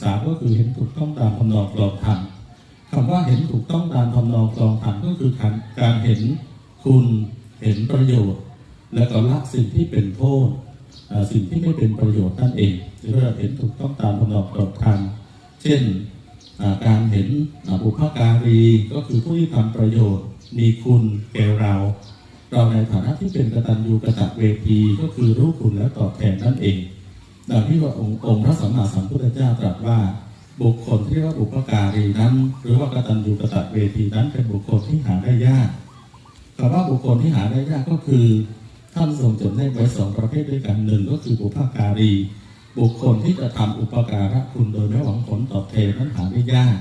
สามก็คือเห็นถูกต้องตามทำนองคลองธรรมคำว่าเห็นถูกต้องตามทำนองคลองธรรมก็คือการเห็นคุณเห็นประโยชน์ และก็ละสิ่งที่เป็นโทษสิ่งที่ไม่เป็นประโยชน์นั่นเองเรียกว่าเห็นถูกต้องตามทำนองคลองธรรมเช่นการเห็นบุพการีก็คือผู้ที่ทำประโยชน์ มีคุณแก่เรา เราในฐานะที่เป็นกตัญญูกตเวทีก็คือรู้คุณและตอบแทนนั่นเอง ที่ว่าองค์องพระสัมมาสัมพุทธเจ้าตรัสว่าบุคคลที่ว่าบุพการีนั้น หรือว่ากตัญญูกตเวทีนั้นเป็นบุคคลที่หาได้ยากคำว่าบุคคลที่หาได้ยากก็คือท่านทรงจำแนกไว้สองประเภทด้วยกันหนึ่งก็คือบุพการี บุคคลที่จะทำอุปการะคุณโดยไม่หวังผลตอบแทนนั้นหาได้ยาก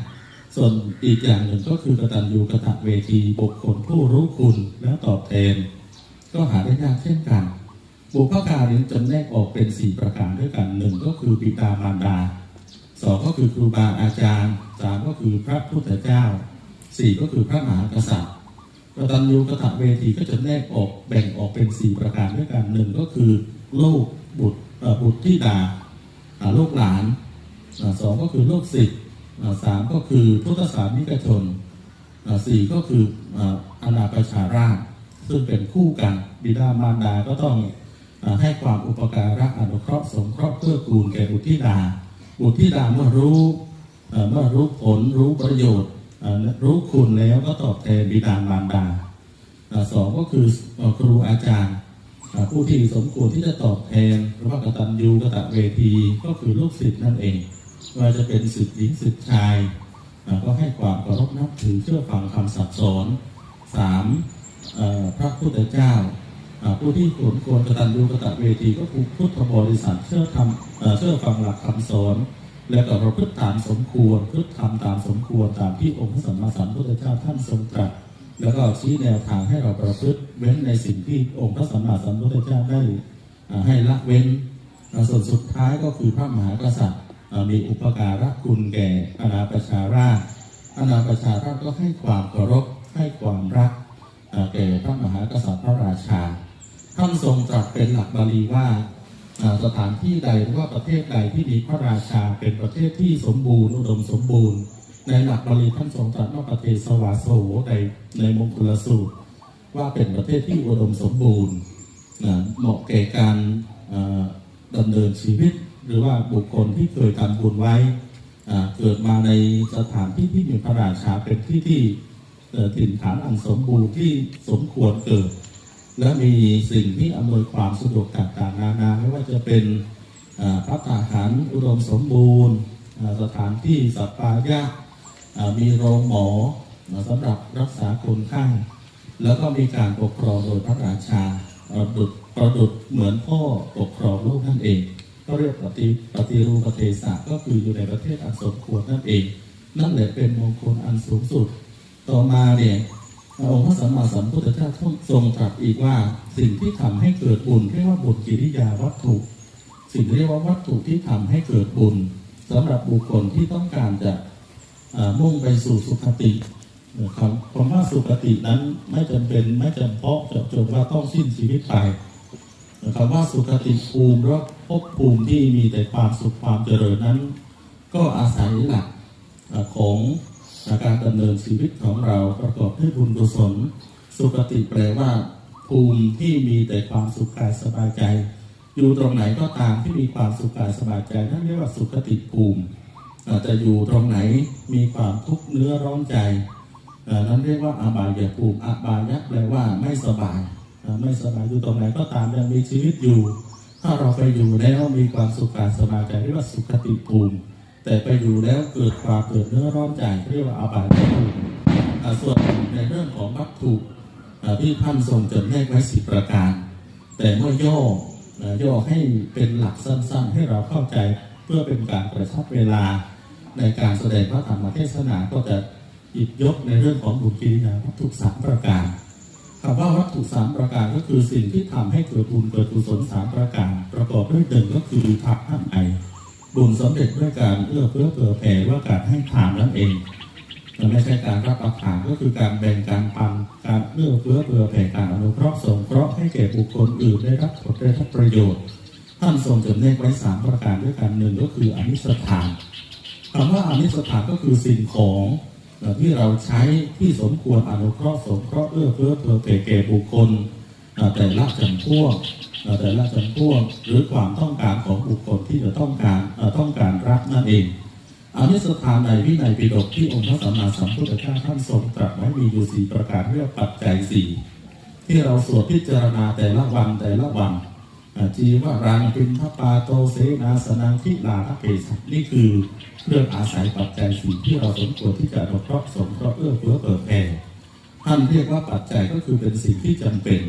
ส่วนอีกอย่างหนึ่งก็คือกตัญญูกตเวที บุคคลผู้รู้คุณและตอบแทนก็หาได้ยากเช่นกัน บุพการีจำแนกออกเป็นสี่ประการด้วยกันหนึ่งก็คือปิตามารดาสองก็คือครูบาอาจารย์สามก็คือพระพุทธเจ้าสี่ก็คือพระมหากษัตริย์กตัญญูกตเวทีก็จะแนกออกแบ่งออกเป็นสี่ประการด้วยกันหนึ่งก็คือลูกบุตรบุตรที่ดาลูกหลานสองก็คือลูกศิษย์สามก็คือพุทธศาสนิกชนสี่ก็คืออ่าประชาราชซึ่งเป็นคู่กันบิดามารดาก็ต้อง ให้ความอุปการะอนุเคราะห์สงเคราะห์เพื่อกูลแก่บุตรธิดา บุตรธิดาเมื่อรู้เมื่อรู้ผลรู้ประโยชน์รู้คุณแล้วก็ตอบแทนบิดามารดาสองก็คือครูอาจารย์ ผู้ที่สมควรที่จะตอบแทนหรือว่ากตัญญูกตเวทีก็คือลูกศิษย์นั่นเองว่าจะเป็นศิษย์หญิงศิษย์ชาย ก็ให้ความเคารพนับถือเชื่อฟังคำสั่งสอนสามพระพุทธเจ้า ผู้ที่ควรควรกตัญญูกตเวทีก็คือพุทธบริษัทเชื่อทำเชื่อฟังหลักคำสอน และก็ประพฤติตามสมควรพฤติทำตามสมควรตามที่องค์พระสัมมาสัมพุทธเจ้าท่านทรงตรัสแล้วก็ชี้แนวทางให้เราประพฤติเว้นในสิ่งที่องค์พระสัมมาสัมพุทธเจ้าได้ให้ละเว้นส่วนสุดท้ายก็คือพระมหากษัตริย์มีอุปการะคุณแก่อาณาประชาราอาณาประชาราก็ให้ความเคารพให้ความรักแก่พระมหากษัตริย์พระราชา ท่านทรงตรัสเป็นหลักบาลีว่าสถานที่ใดหรือว่าประเทศใดที่มีพระราชาเป็นประเทศที่สมบูรณ์อุดมสมบูรณ์ ในหลักบาลีท่านทรงตรัสว่าประเทศสวาโสในในมงคลสูตร ว่าเป็นประเทศที่อุดมสมบูรณ์เหมาะแก่การอ่าดำเนินชีวิต หรือว่าบุคคลที่เคยทำบุญไว้เกิดมาในสถานที่ที่มีพระราชาเป็นที่ที่ถิ่นฐานอันสมบูรณ์ที่สมควรเกิด และมีสิ่งที่อำนวยความสะดวกต่างๆนานาไม่ว่าจะเป็นพระทหารอุดมสมบูรณ์ สถานที่สัปปายะอ่ามีโรงหมออ่าสำหรับรักษาคนไข้แล้วก็มีการปกครองโดยพระราชาประดุจประดุจเหมือนพ่อปกครองโลกนั่นเอง ก็เรียกปฏิปฏิรูปรเทศะก็คืออยู่ในประเทศอันสมควรนั่นเอง นั่นแหละเป็นมงคลอันสูงสุด ต่อมาเนี่ย องค์พระสัมมาสัมพุทธเจ้าทรงตรัสอีกว่าสิ่งที่ทำให้เกิดบุญเรียกว่าบุญกิริยาวัตถุ สิ่งที่เรียกว่าวัตถุที่ทำให้เกิดบุญสำหรับบุคคลที่ต้องการจะมุ่งไปสู่สุคติเอ่อคำคำว่าสุคตินั้นไม่จำเป็นไม่จำเพาะเจาะจงว่าต้องสิ้นชีวิตไปเอ่อคำว่าสุคติภูมิหรือภพภูมิที่มีแต่ความสุขความเจริญนั้น ก็อาศัยหลักขอ่า ของการดำเนินชีวิตของเราประกอบด้วยบุญกุศล สุขติแปลว่า ภูมิที่มีแต่ความสุขกายสบายใจ อยู่ตรงไหนก็ตามที่มีความสุขกายสบายใจนั่นเรียกว่าสุขติภูมิอาจจะอยู่ตรงไหนมีความทุกข์เนื้อร้อนใจนั้นเรียกว่าอาบายภูมิอาบายะแปลว่าไม่สบายไม่สบายอยู่ตรงไหนก็ตามยังมีชีวิตอยู่ ถ้าเราไปอยู่แล้วมีความสุขกายสบายใจเรียกว่าสุขติภูมิ แต่ไปอยู่แล้วเกิดความเกิดเนื้อร้อนใจเรียกว่าอาบายภูมิส่วนในเรื่องของวัตถุที่ท่านทรงจำแนกไว้สิบประการ แต่เมื่อย่อย่อให้เป็นหลักสั้นๆ ให้เราเข้าใจเพื่อเป็นการกระชับเวลาในการแสดงพระธรรมเทศนาก็จะหยิบยกในเรื่องของบุญกิริยาวัตถุสามประการคำว่าวัตถุสามประการก็คือสิ่งที่ทำให้เกิดบุญเกิดกุศลสามประการ ประกอบด้วยหนึ่งก็คือทัพท่านไอ บุญสำเร็จด้วยการเอื้อเฟื้อเผื่อแผ่ว่าการให้ทานนั่นเองมันไม่ใช่การรับประทานก็คือการแบ่งการปันการเอื้อเฟื้อเผื่อแผ่การอนุเคราะห์สงเคราะห์ให้แก่บุคคลอื่นได้รับผลได้รับประโยชน์ ท่านทรงจำแนกไว้สามประการด้วยกันหนึ่งก็คืออนิสทานคำว่าอามิสถานก็คือสิ่งของที่เราใช้ที่สมควรอนุเคราะห์สงเคราะห์เอื้อเฟื้อเผื่อแผ่แก่บุคคลแต่ละจำพวกเอ่อ แต่ละจำพวกหรือความต้องการของบุคคลที่จะต้องการต้องการรับนั่นเองอามิสถานในวินัยปิฎกที่องค์พระสัมมาสัมพุทธเจ้าท่านทรงตรัสไว้มีอยู่สี่ประการเรียกปัจจัยสี่ที่เราสวดพิจารณาแต่ละวันแต่ละวันจีวรังปินทปาโตเสนาสนังทิลาทเกสันี่คือเรื่องอาศัยปัจจัยสี่ที่เราสมควรที่จะอนุเคราะห์สงเคราะห์เอื้อเฟื้อเปิดแผ่ท่านเรียกว่าปัจจัยก็คือเป็นสิ่งที่จำเป็น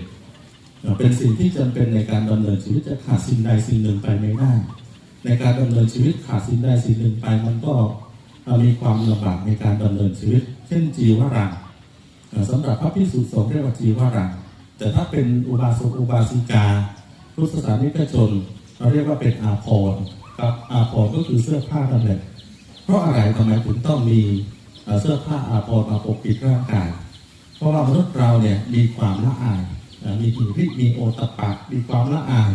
เป็นสิ่งที่จำเป็นในการดำเนินชีวิตจะขาดสิ่งใดสิ่งหนึ่งไปไม่ได้ในการดำเนินชีวิตขาดสิ่งใดสิ่งหนึ่งไปมันก็มีความลำบากในการดำเนินชีวิต เช่นจีวรังเอ่อสำหรับพระพิสุสงฆ์เรียกว่าจีวรังแต่ถ้าเป็นอุบาสกอุบาสิกาพุทธศาสนิกชนเราเรียกว่าเป็นอาภรณ์ครับอาภรณ์ก็คือเสื้อผ้านั่นแหละเพราะอะไรทำไมถึงต้องมีเสื้อผ้าอาภรณ์มาปกปิดร่างกายเพราะว่ามนุษย์เราเนี่ยมีความละอาย มีหิริมีโอตปะมีความละอาย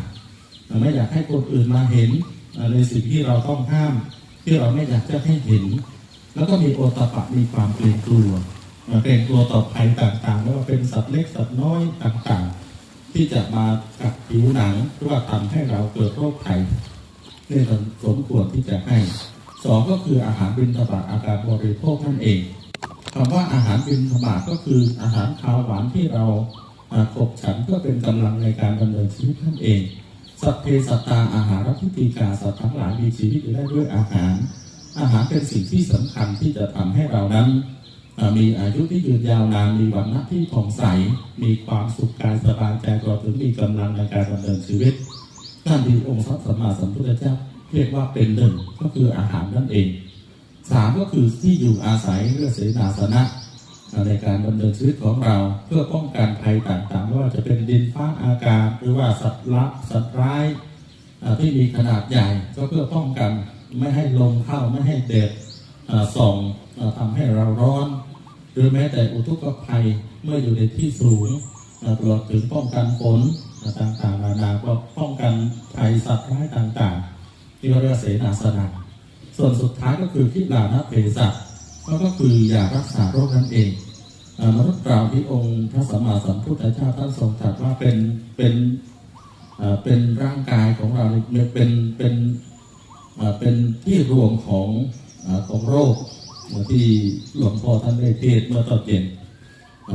ไม่อยากให้คนอื่นมาเห็นในสิ่งที่เราต้องห้าม ที่เราไม่อยากจะให้เห็น แล้วก็มีโอตปะมีความเกรงกลัวเกรงกลัวต่อภัยต่างๆไม่ว่าเป็นสัตว์เล็กสัตว์น้อยต่างๆ ที่จะมากัดผิวหนังหรือว่าทำให้เราเกิดโรคภัยนี่เราสมควรที่จะให้สองก็คืออาหารบิณฑบาตอาการบริโภคนั่นเองคำว่าอาหารบิณฑบาตก็คืออาหารคาวหวานที่เรา อาขบฉันเพื่อเป็นกำลังในการดำเนินชีวิตนั่นเอง สัพเพสัตตาอาหารทิฏฐิกาสัตว์ทั้งหลายมีชีวิตอยู่ได้ด้วยอาหาร อาหารเป็นสิ่งที่สำคัญที่จะทำให้เรานั้น มีอายุที่ยืนยาวนานมีวันณะที่ผ่องใส มีความสุขกายสบายใจตลอดถึงมีกำลังในการดำเนินชีวิตนั่นที่องค์พระสัมมาสัมพุทธเจ้าเรียกว่าเป็นหนึ่งก็คืออาหารนั่นเองสามก็คือที่อยู่อาศัยเรื่องเสนาสนะ ในการดำเนินชีวิตของเรา เพื่อป้องกันภัยต่างๆไม่ว่าจะเป็นดินฟ้าอากาศ หรือว่าสัตว์ละสัตว์ร้ายที่มีขนาดใหญ่ ก็เพื่อป้องกันไม่ให้ลมเข้าไม่ให้เด็ดส่องอ่าทำให้เราร้อน หรือแม้แต่อุทกภัยเมื่ออยู่ในที่สูงตลอดถึงป้องกันฝนต่างๆนานาก็ป้องกันภัยสัตว์ร้ายต่างๆที่เรียกว่าเสนาสนะส่วนสุดท้ายก็คือที่ลานะเพศัต ก็คืออยากรักษาโรคนั่นเองมนุษย์เราที่องค์พระสัมมาสัมพุทธเจ้าท่านทรงตรัสว่าเป็นเป็นเป็นร่างกายของเราเป็นเป็นเป็นที่รวมของของโรคที่หลวงพ่อท่านได้เทศเมื่อตอนเย็น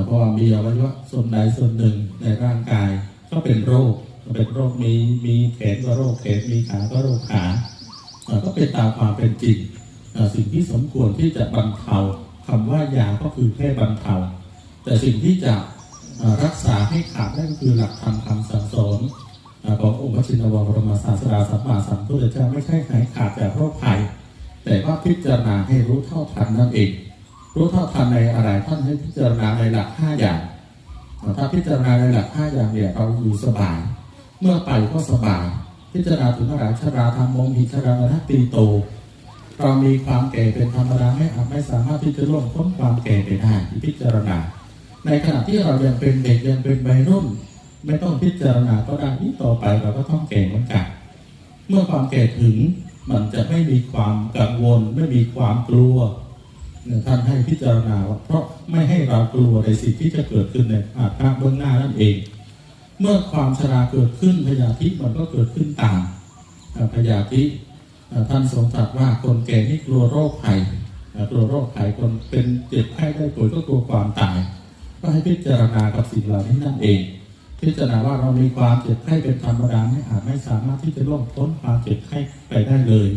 เพราะว่ามีอวัยวะส่วนใดส่วนหนึ่งในร่างกายก็เป็นโรคเป็นโรคมีมีแขนก็โรคแขนมีขาก็โรคขาก็เป็นตามความเป็นจริง สิ่งที่สมควรที่จะบรรเทาคำว่ายาก็คือแค่บรรเทาแต่สิ่งที่จะรักษาให้ขาดได้ก็คือหลักธรรมคำสั่งสอนขององค์พระชินวรบรมศาสดาสัมมาสัมพุทธเจ้าไม่ใช่หายขาดจากโรคภัย แต่ว่าพิจารณาให้รู้เท่าทันนั่นเอง รู้เท่าทันในอะไรท่านให้พิจารณาในหลักห้าอย่างถ้าพิจารณาในหลักห้าอย่างเนี่ยเราอยู่สบาย เมื่อไปก็สบาย พิจารณาถึงอรัชราธรรมมงหิชรามนัตตีโต เรามีความแก่เป็นธรรมดาไม่อาจไม่สามารถที่จะล่วงพ้นความแก่ไปได้ที่พิจารณา ในขณะที่เรายังเป็นเด็กยังเป็นวัยรุ่น ไม่ต้องพิจารณาก็ได้นี้ต่อไปเราก็ต้องแก่เหมือนกันเมื่อความแก่ถึงมันจะไม่มีความกังวล ไม่มีความกลัวท่านให้พิจารณาเพราะไม่ให้เรากลัวในสิ่งที่จะเกิดขึ้นในอาภาพเบื้องหน้านั่นเอง เมื่อความชราเกิดขึ้นพยาธิมันก็เกิดขึ้นตามอ่าพยาธิ ท่านทรงตรัสว่าคนแก่นี่กลัวโรคภัยกลัวโรคภัยคนเป็นเจ็บไข้ได้ป่วยก็กลัวความตาย ก็ให้พิจารณากับสิ่งเหล่านี้นั่นเอง พิจารณาว่าเรามีความเจ็บไข้เป็นธรรมดาไม่อาจไม่สามารถที่จะล่วงพ้นความเจ็บไข้ไปได้เลย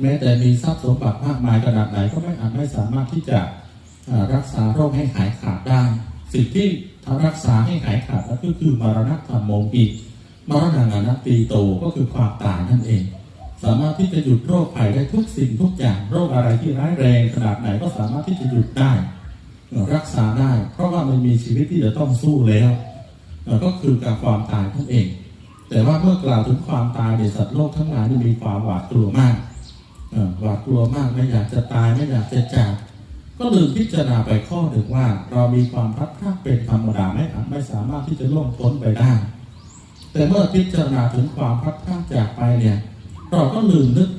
แม้แต่มีทรัพย์สมบัติมากมายขนาดไหนก็ไม่อาจไม่สามารถที่จะรักษาโรคให้หายขาดได้ สิ่งที่ทำรักษาให้หายขาดก็คือมรณะธรรมโมกิมรณะนาตีโตก็คือความตายนั่นเอง สามารถที่จะหยุดโรคภัยได้ทุกสิ่งทุกอย่างโรคอะไรที่ร้ายแรงขนาดไหนก็สามารถที่จะหยุดได้ รักษาได้ เพราะว่ามันมีชีวิตที่จะต้องสู้แล้วก็คือกับความตายนั่นเอง แต่ว่าเมื่อกล่าวถึงความตายในสัตว์โลกทั้งหลายนี่มีความหวาดกลัวมากหวาดกลัวมากไม่อยากจะตายไม่อยากจะจากก็ลืมพิจารณาไปข้อหนึ่งว่า เรามีความพัดพรากเป็นธรรมดาไม่อาจไม่สามารถที่จะล่วงพ้นไปได้ แต่เมื่อพิจารณาถึงความพัดพรากจากไปเนี่ย เราก็ลืมนึก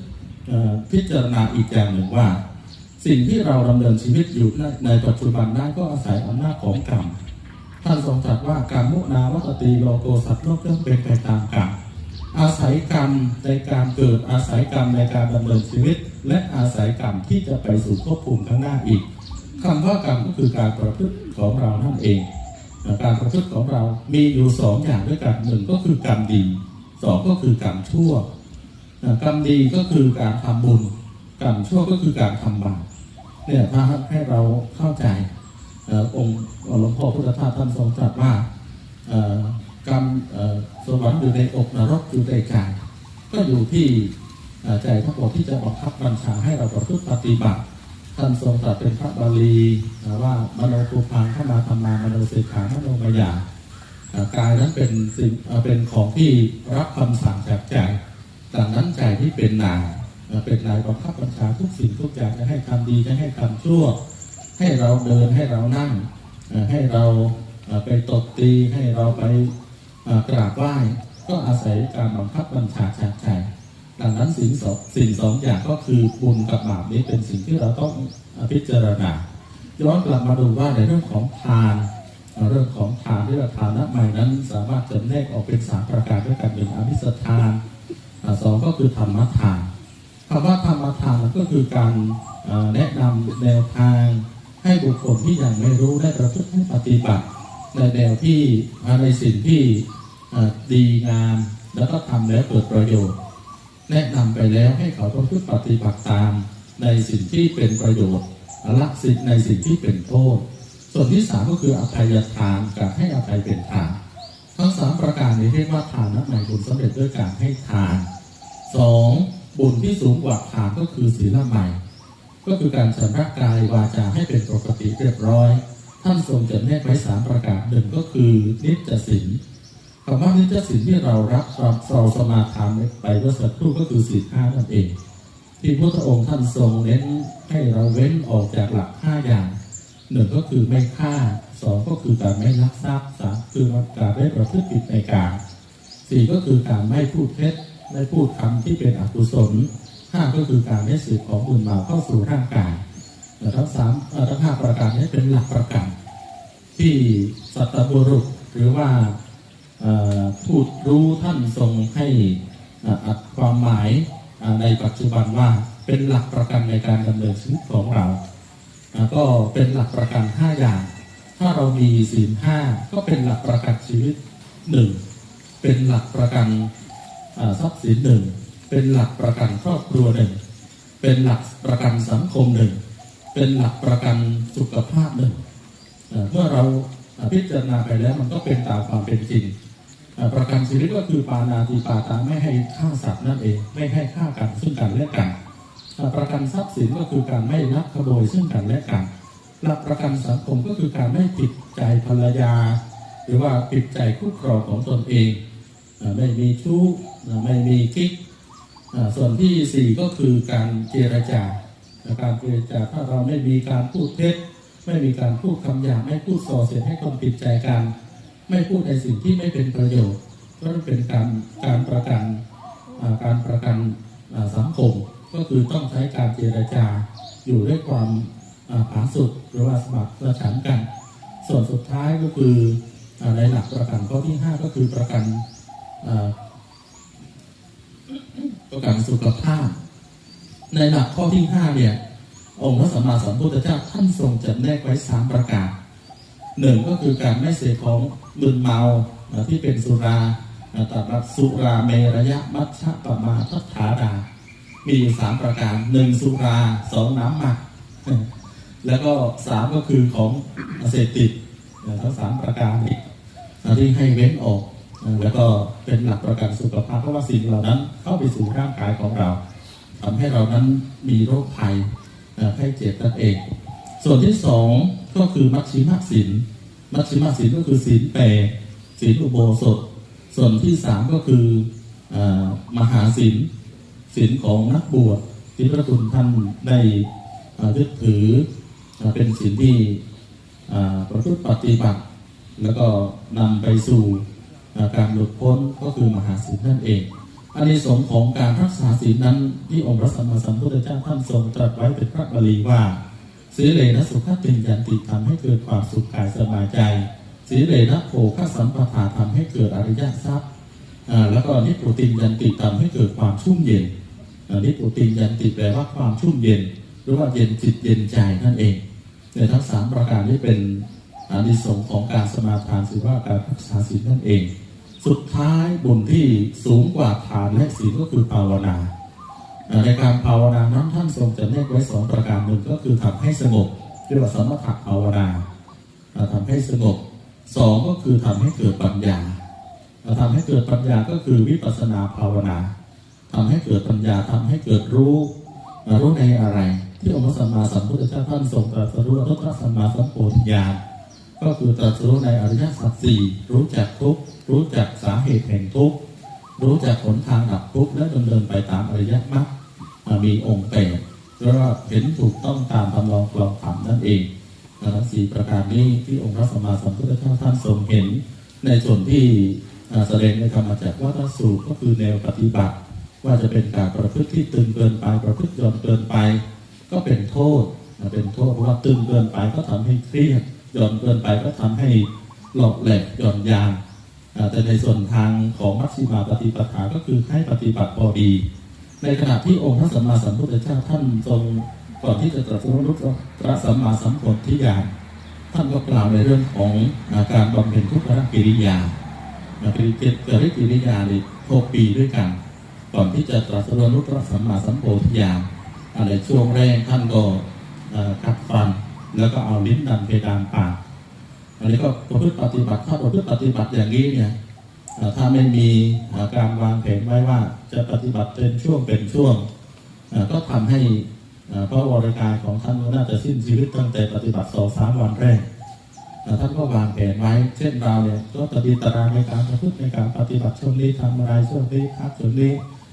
พิจารณาอีกอย่างหนึ่งว่า สิ่งที่เราดำเนินชีวิตอยู่ในปัจจุบันได้นก็อาศัยอำนาจของกรรมท่านทรงตรัสว่าการมุนาวัตตีโลโกสัตว์โลกย่อมเป็นไปตามกรรมอาศัยกรรมในการเกิดอาศัยกรรมในการดำเนินชีวิต และอาศัยกรรมที่จะไปสู่ภพภูมิข้างหน้าอีกคำว่ากรรมก็คือการประพฤติของเรานั่นเองการประพฤติของเรามีอยู่สองอย่างด้วยกันหนึ่งก็คือกรรมดีสองก็คือกรรมชั่ว กรรมดีก็คือการทำบุญกรรมชั่วก็คือการทำบาปเนี่ยถ้าให้เราเข้าใจองค์หลวงพ่อพุทธทาสท่านทรงตรัสว่ากรรมสวรรค์อยู่ในอกนรกอยู่ในกายก็อยู่ที่ใจทั้งหมดที่จะบังคับบัญชาให้เราประพฤติปฏิบัติท่านทรงตรัสเป็นพระบาลีว่ามโนภูพังขมาธรรมามโนเสขามโนมายากายนั้นเป็นสิ่งเอ่อเป็นของที่รับคำสั่งจากใจ ดังนั้นใจที่เป็นนายเป็นนายบังคับบัญชาทุกสิ่งทุกอย่างจะให้ทำดีจะให้ทำชั่ว ให้เราเดินให้เรานั่ง ให้เราไปตบตีให้เราไปกราบไหว้ก็อาศัยการบังคับบัญชาจากใจดังนั้นสิ่งสองสิ่งสองอย่างก็คือบุญกับบาปนี้เป็นสิ่งที่เราต้องพิจารณาย้อนกลับมาดูว่าในเรื่องของทานเรื่องของทานที่เราทานนับใหม่นั้นสามารถจำแนกออกเป็นสามประการด้วยกันหนึ่งอภิสทาน สองก็คือธรรมทานคำว่าธรรมทานมันก็คือการแนะนำแนวทาง ให้บุคคลที่ยังไม่รู้ได้ประพฤติให้ปฏิบัติในแนวที่ในสิ่งที่ดีงามแล้วก็ทำแล้วเกิดประโยชน์ แนะนำไปแล้วให้เขาต้องพึ่งปฏิบัติตามในสิ่งที่เป็นประโยชน์ละสิ่งในสิ่งที่เป็นโทษ ส่วนที่สามก็คืออภัยทานการให้อภัยเป็นทาน ทั้งสามประการนี้เรียกว่าทานนับในบุญสำเร็จด้วยการให้ทานสองบุญที่สูงกว่าทานก็คือศีลใหม่ ก็คือการชำระกายวาจาให้เป็นปกติเรียบร้อย ท่านทรงจำแนกไว้สามประการหนึ่งก็คือนิจศีลคำว่านิจศีลที่เรารับเราเราสมาทานไปเมื่อสักครู่ก็คือศีลห้านั่นเอง ที่พระองค์ท่านทรงเน้นให้เราเว้นออกจากหลักห้าอย่าง หนึ่งก็คือไม่ฆ่าสองก็คือการไม่ลักทรัพย์สามคือการไม่ประพฤติผิดในการสี่ก็คือการไม่พูดเท็จไม่พูดคำที่เป็นอกุศลห้าก็คือการไม่สืบของบุญมาเข้าสู่ร่างกายแต่ทั้งสามทั้งห้าประการนี้เป็นหลักประกันที่สัตบุรุษหรือว่าพูดรู้ท่านทรงให้อัดความหมายในปัจจุบันว่าเป็นหลักประกันในการดำเนินชีวิตของเรา ก็เป็นหลักประกันห้าอย่าง ถ้าเรามีศีลห้าก็เป็นหลักประกันชีวิตหนึ่งเป็นหลักประกันทรัพย์สินหนึ่งเป็นหลักประกันครอบครัวหนึ่งเป็นหลักประกันสังคมหนึ่งเป็นหลักประกันสุขภาพหนึ่งเมื่อเราพิจารณาไปแล้วมันก็เป็นตามความเป็นจริง ประกันชีวิตก็คือปานาติปาตาไม่ให้ฆ่าสัตว์นั่นเอง ไม่ให้ฆ่ากันซึ่งกันและกัน อ่าประกันทรัพย์สินก็คือการไม่ลักขโมยซึ่งกันและกัน หลักประกันสังคมก็คือการไม่ปิดใจภรรยา หรือว่าปิดใจคู่ครองของตนเอง ไม่มีชู้ไม่มีกิ๊กส่วนที่สี่ก็คือการเจรจาการเจรจาถ้าเราไม่มีการพูดเท็จ ไม่มีการพูดคำหยาบไม่พูดส่อเสียดให้คนผิดใจกัน ไม่พูดในสิ่งที่ไม่เป็นประโยชน์ก็เป็นการการประกันการประกันสังคม ก็คือต้องใช้การเจรจาอยู่ด้วยความอ่าผาสุกหรือว่าสมัครประชันกัน ส่วนสุดท้ายก็คือในหลักประกันข้อที่ 5 ก็คือประกันประกันสุขภาพ ในหลักข้อที่ 5 เนี่ย องค์พระสัมมาสัมพุทธเจ้าท่านทรงจัดแนกไว้สามประการหนึ่งก็คือการไม่เสพของมึนเมาที่เป็นสุราตรัสสุราเมระยะมัชฌะปมาทัฏฐาดา มีสามประการหนึ่งสุราสองน้ำหมัก แล้วก็สามก็คือของเสพติดทั้งสามประการนี้ที่ให้เว้นออก แล้วก็เป็นหลักประกันสุขภาพเพราะว่าสิ่งเหล่านั้นเข้าไปสู่ร่างกายของเราทำให้เรานั้นมีโรคภัยไข้เจ็บนั่นเอง ส่วนที่สองก็คือมัชชิมศีลมัชชิมศีลก็คือศีลแปดศีลอุโบสถ ส่วนที่สามก็คือเอ่อมหาศีล ศีลของนักบวชที่พระคุณท่านได้เอ่อยึดถือเป็นศีลที่ประพฤติปฏิบัติ แล้วก็นำไปสู่การหลุดพ้นก็คือมหาศีลนั่นเองอานิสงส์ของการรักษาศีลนั้นที่องค์พระสัมมาสัมพุทธเจ้าท่านทรงตรัสไว้เป็นพระบาลีว่าสีเลนะสุขติยันติทำให้เกิดความสุขกายสบายใจสีเลนะโภคสัมปทาทำให้เกิดอริยทรัพย์แล้วก็นิพพุติยันติทำให้เกิดความชุ่มเย็น นิพพุติยันติแปลว่าความชุ่มเย็น หรือว่าเย็นจิตเย็นใจนั่นเองในทั้งสามประการนี้เป็นอานิสงส์ของการสมาทานหรือว่าการรักษาศีลนั่นเอง สุดท้ายบุญที่สูงกว่าทานและศีลก็คือภาวนาในการภาวนานั้นท่านทรงจะเนกไว้สองประการหนึ่งก็คือทำให้สงบเรียกว่าสมถะภาวนาอ่าทำให้สงบสองก็คือทำให้เกิดปัญญาอ่าทำให้เกิดปัญญาก็คือวิปัสสนาภาวนา ทำให้เกิดปัญญาทำให้เกิดรู้รู้ในอะไร ที่องค์พระสัมมาสัมพุทธเจ้าท่านทรงตรัสรู้อนุตตรสัมมาสัมโพธิญาณก็คือตรัสรู้ในอริยสัจสี่รู้จักทุกข์รู้จักสาเหตุแห่งทุกข์รู้จักหนทางดับทุกข์และดำเนินไปตามอริยมรรคมีองค์แปดแล้วก็เห็นถูกต้องตามคำลองกลองธรรมนั่นเองทั้งสี่ประการนี้ที่องค์พระสัมมาสัมพุทธเจ้าท่านทรงเห็น ในส่วนที่แสดงในธรรมจักรวัฏสูตรก็คือแนวปฏิบัติ ว่าจะเป็นการประพฤติที่ตึงเกินไปประพฤติหย่อนเกินไป ก็เป็นโทษเป็นโทษเพราะว่าตึงเกินไปก็ทำให้เครียดหย่อนเกินไปก็ทำให้หลอกแหลกหย่อนยานแต่ในส่วนทางของมัชฌิมาปฏิปทาก็คือให้ปฏิบัติพอดี ในขณะที่องค์พระสัมมาสัมพุทธเจ้าท่านทรงก่อนที่จะตรัสรู้พระสัมมาสัมพุทธิญาณท่านก็กล่าวในเรื่องของการบำเพ็ญทุกขกิริยาอ่ากิริเกิกิริยาในหกปีด้วยกัน ก่อนที่จะตรัสรู้พระสัมมาสัมโพธิญาณอ่าในช่วงแรกท่านก็เอ่อกัดฟันแล้วก็เอาลิ้นดันเพดานปากอันนี้ก็ประพฤติปฏิบัติถ้าประพฤติปฏิบัติอย่างนี้เนี่ยถ้าไม่มีการวางแผนไว้ว่าจะปฏิบัติเป็นช่วงเป็นช่วง ก็ทำให้พระวรกายของท่านก็น่าจะสิ้นชีวิตตั้งแต่ปฏิบัติสองสามวันแรกท่านก็วางแผนไว้ เช่นเราเนี่ยก็ปฏิตารางในการประพฤติในการปฏิบัติช่วงนี้ทำอะไรช่วงนี้พักช่วงนี้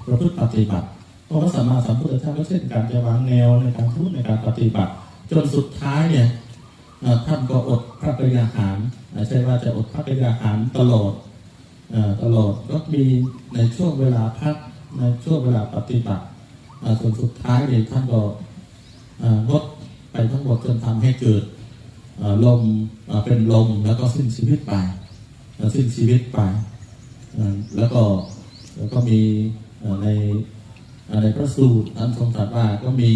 ประพฤติปฏิบัติพระสัมมาสัมพุทธเจ้าก็เช่นการจะวางแนวในการพูดในการปฏิบัติ จนสุดท้ายเนี่ยท่านก็อดพระกยาหารใช่ว่าจะอดพระกยาหารตลอดตลอดก็มีในช่วงเวลาพักในช่วงเวลาปฏิบัติส่วนสุดท้ายเนี่ยท่านก็เอ่องดไปทั้งหมดจนทำให้เกิดลมเป็นลมแล้วก็สิ้นชีวิตไปสิ้นชีวิตไปแล้วก็แล้วก็มี ในในพระสูตรท่านทรงตรัสว่าก็มี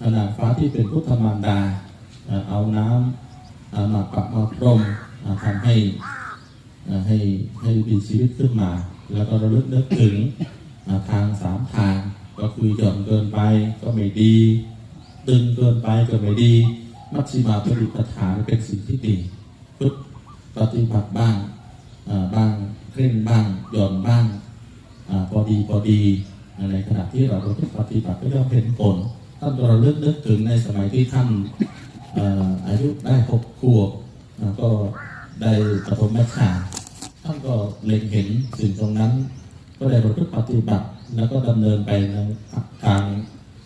ขนางฟ้าที่เป็นพุทธมารดา เอาน้ำมาปะมาพรมทำให้ให้ให้มีชีวิตขึ้นมา แล้วก็ระลึกนึกถึงทางสามทางก็คือหย่อนเกินไปก็ไม่ดี ตึงเกินไปก็ไม่ดี มัชฌิมาปฏิปทาเป็นสิ่งที่ดีพึกปฏิบัติบ้างบ้างเคร่งบ้างหย่อนบ้าง พอดีพอดีในขณะที่เราปฏิบัติก็ย่อมเห็นผลท่านก็ระลึกนึกถึงในสมัยที่ท่านอายุได้หกขวบก็ได้ปฐมฌานท่านก็เล็งเห็นสิ่งตรงนั้น ก็ได้ประพฤติปฏิบัติแล้วก็ดำเนินไปในทาง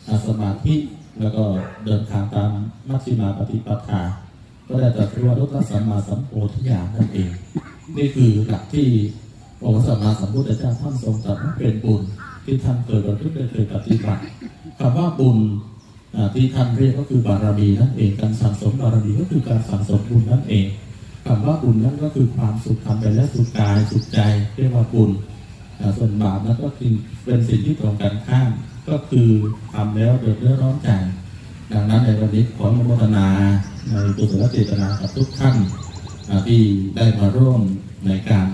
อาสมาธิแล้วก็เดินทางตามมัชฌิมาปฏิปทา ก็ได้ตรัสรู้ว่ารุตตะสัมมาสัมโพธิญาณนั่นเอง นี่คือหลักที่ องค์สัมมาสัมพุทธเจ้าท่านทรงตรัสว่าเป็นบุญที่ท่านเคยประพฤติได้เคยปฏิบัติคำว่าบุญที่ท่านเรียกก็คือบารมีนั่นเองการสั่งสมบารมีก็คือการสั่งสมบุญนั่นเองคำว่าบุญนั้นก็คือความสุขทำไปแล้วสุขกายสุขใจ เรียกว่าบุญส่วนบาปนั้นก็คือเป็นสิ่งที่ตรงกันข้าม ก็คือทำแล้วเดือดร้อนใจดังนั้นในวันนี้ขออนุโมทนาในกุศลเจตนากับทุกท่านที่ได้มาร่วมในการ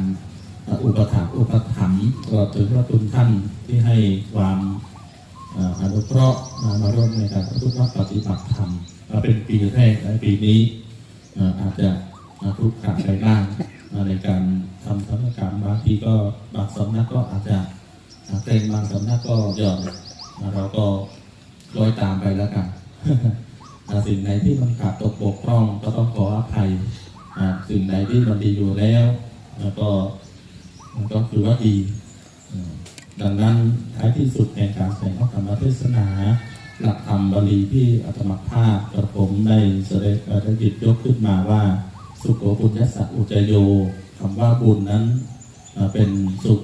อุปถัมภ์อุปถัมภ์ตลอดถึงพระคุณท่านที่ให้ความอนุเคราะห์มาร่วมในการประพฤติปฏิบัติธรรมอ่าเป็นปีแรกในปีนี้อาจจะทุกข์ขัดไปบ้างในการทำธรรมการบางทีก็บางสำนักก็อาจจะเกรงบางสำนักก็หย่อนเราก็คล้อยตามไปแล้วกันสิ่งไหนที่มันขาดตกบกพร่องก็ต้องขออภัยสิ่งไหนที่มันดีอยู่แล้วก็ มันก็คือว่าดีดังนั้นท้ายที่สุดในการแสดงธรรมเทศนา หลักธรรมบาลีที่อัตมภาพกระผมได้แสดงได้หยิบยกขึ้นมาว่า สุโขปุญญสัตอุจโยคำว่าบุญนั้นเป็นสุข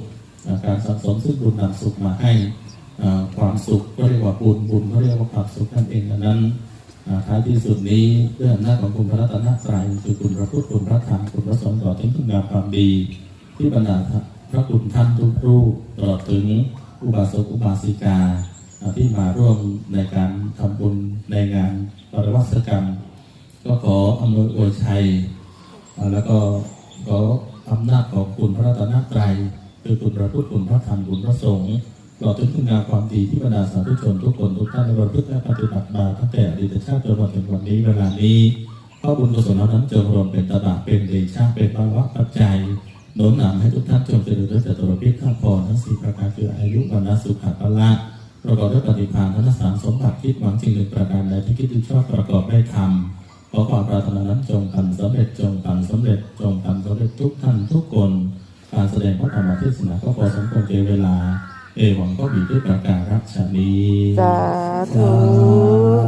การสะสมซึ่งบุญนำสุขมาให้ความสุขก็เรียกว่าบุญบุญก็เรียกว่าความสุขนั่นเองดังนั้นท้ายที่สุดนี้ด้วยอำนาของคุณพระรัตนตรัยคือคุณพระพุทธคุณพระธรรมคุณพระสงฆ์ตลอดถึงคุณงามความดี ที่บรรดาพระคุณท่านทุกรูปตลอดถึงอุบาสกอุบาสิกาที่มาร่วมในการทำบุญในงานปริวัติกรรม ก็ขออำนวยอวยชัย แล้วก็ขออำนาจของคุณพระรัตนตรัยคือคุณพระพุทธคุณพระธรรมคุณพระสงฆ์ตลอดถึงคุณงามความดีที่บรรดาสาธุชนทุกคนทุกท่านได้ประพฤติและปฏิบัติมาตั้งแต่อดีตชาติจนมาถึงวันนี้เวลานี้ข้อบุญกุศลนั้นจงรวมเป็นตบะเป็นเดชะเป็นภาวะปัจจัย น้มนำให้ทุกท่านจงเจริญด้วยจตุรพิษข้าพรทั้งสี่ประการคืออายุวันสุขภาละประกอบด้วยปฏิภาณทั้งสามสมบัติคิดหวังสิ่งหนึ่งประการใดที่คิดที่ชอบประกอบได้ทำขอความปรารถนานั้นจงพันสำเร็จจงพันสำเร็จจงพันสำเร็จทุกท่านทุกคนการแสดงพระธรรมเทศนาก็พอสมควรเจเวลา เอวังก็บีด้วยประการรับชนีสาธุ